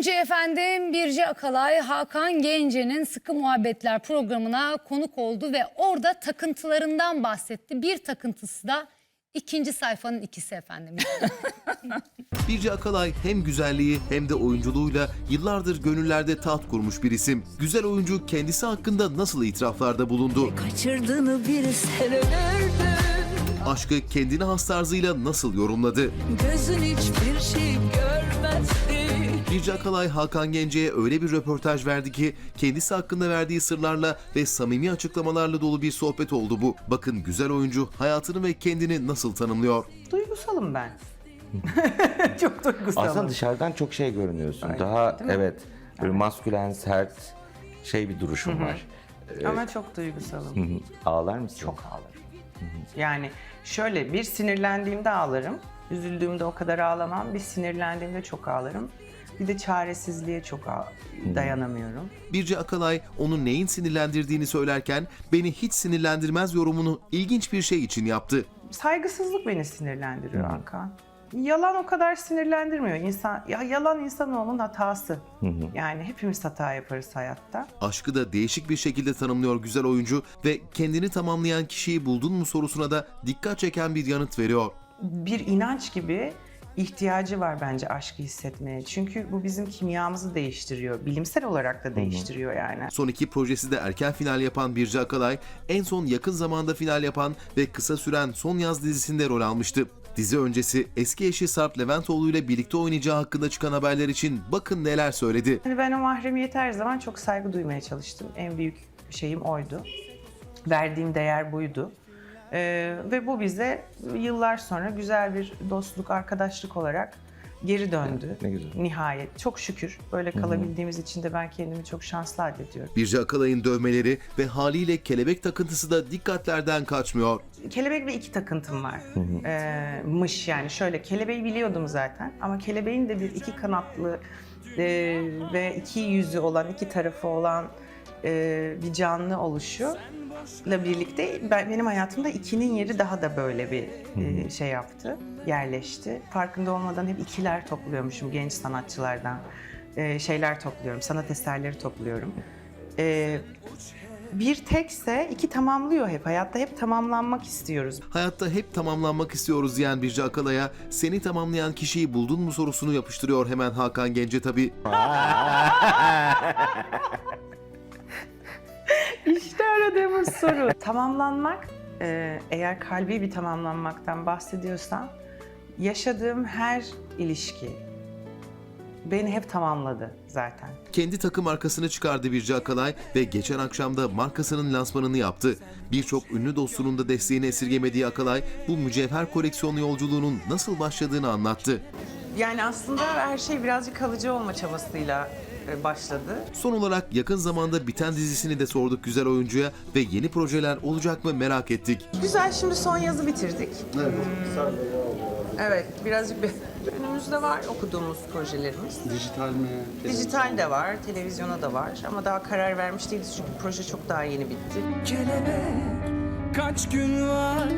önce efendim Birce Akalay Hakan Gence'nin Sıkı Muhabbetler programına konuk oldu ve orada takıntılarından bahsetti. Bir takıntısı da ikinci sayfanın ikisi efendim. Birce Akalay hem güzelliği hem de oyunculuğuyla yıllardır gönüllerde taht kurmuş bir isim. Güzel oyuncu kendisi hakkında nasıl itiraflarda bulundu? Kaçırdığını bir sen ölürdün Aşkı kendine has tarzıyla nasıl yorumladı? Gözün hiçbir şey görmezdi Birce Akalay Hakan Gence'ye öyle bir röportaj verdi ki kendisi hakkında verdiği sırlarla ve samimi açıklamalarla dolu bir sohbet oldu bu. Bakın güzel oyuncu hayatını ve kendini nasıl tanımlıyor? Duygusalım ben. Çok duygusalım. Aslında dışarıdan çok şey görünüyorsun. Öyle, Daha evet böyle maskülen, sert şey bir duruşun var. Ama çok duygusalım. Hı hı. Ağlar mısın? Çok ağlarım. Yani şöyle bir sinirlendiğimde ağlarım. Üzüldüğümde o kadar ağlamam. Bir sinirlendiğimde çok ağlarım. Bir de çaresizliğe çok ağ- dayanamıyorum. Birce Akalay onu neyin sinirlendirdiğini söylerken beni hiç sinirlendirmez yorumunu ilginç bir şey için yaptı. Saygısızlık beni sinirlendiriyor Hakan. Yalan o kadar sinirlendirmiyor. İnsan, ya yalan insanoğlunun hatası. Yani hepimiz hata yaparız hayatta. Aşkı da değişik bir şekilde tanımlıyor güzel oyuncu ve kendini tamamlayan kişiyi buldun mu sorusuna da dikkat çeken bir yanıt veriyor. Bir inanç gibi ihtiyacı var bence aşkı hissetmeye. Çünkü bu bizim kimyamızı değiştiriyor. Bilimsel olarak da değiştiriyor yani. Son iki projesi de erken final yapan Birce Akalay, en son yakın zamanda final yapan ve kısa süren Son Yaz dizisinde rol almıştı. Dizi öncesi eski eşi Sarp Leventoğlu ile birlikte oynayacağı hakkında çıkan haberler için bakın neler söyledi. Hani ben o mahremiyete her zaman çok saygı duymaya çalıştım. En büyük şeyim oydu. Verdiğim değer buydu. Ee, ve bu bize yıllar sonra güzel bir dostluk, arkadaşlık olarak geri döndü. Ne güzel. Nihayet. Çok şükür. Böyle kalabildiğimiz için de ben kendimi çok şanslı addediyorum. Birce Akalay'ın dövmeleri ve haliyle kelebek takıntısı da dikkatlerden kaçmıyor. Kelebek ve iki takıntım var. Ee, mış yani şöyle kelebeği biliyordum zaten ama kelebeğin de bir iki kanatlı e, ve iki yüzü olan iki tarafı olan e, bir canlı oluşu ile birlikte ben, benim hayatımda ikinin yeri daha da böyle bir e, şey yaptı, yerleşti. Farkında olmadan hep ikiler topluyormuşum genç sanatçılardan. E, şeyler topluyorum, sanat eserleri topluyorum. E, bir tekse iki tamamlıyor hep. Hayatta hep tamamlanmak istiyoruz. Hayatta hep tamamlanmak istiyoruz diyen Birce Akalay'a seni tamamlayan kişiyi buldun mu sorusunu yapıştırıyor hemen Hakan Gence tabii. İşte aradığımız soru. Tamamlanmak, e, eğer kalbi bir tamamlanmaktan bahsediyorsan, yaşadığım her ilişki beni hep tamamladı zaten. Kendi takım markasını çıkardı Birce Akalay ve geçen akşam da markasının lansmanını yaptı. Birçok ünlü dostunun da desteğini esirgemediği Akalay bu mücevher koleksiyonu yolculuğunun nasıl başladığını anlattı. Yani aslında her şey birazcık kalıcı olma çabasıyla başladı. Son olarak yakın zamanda biten dizisini de sorduk güzel oyuncuya ve yeni projeler olacak mı merak ettik. Güzel şimdi son yazı bitirdik. Evet. Evet, birazcık bir önümüzde var okuduğumuz projelerimiz. Dijital mi? Dijital de var, televizyona da var ama daha karar vermiş değiliz çünkü proje çok daha yeni bitti. Kelebek kaç gün var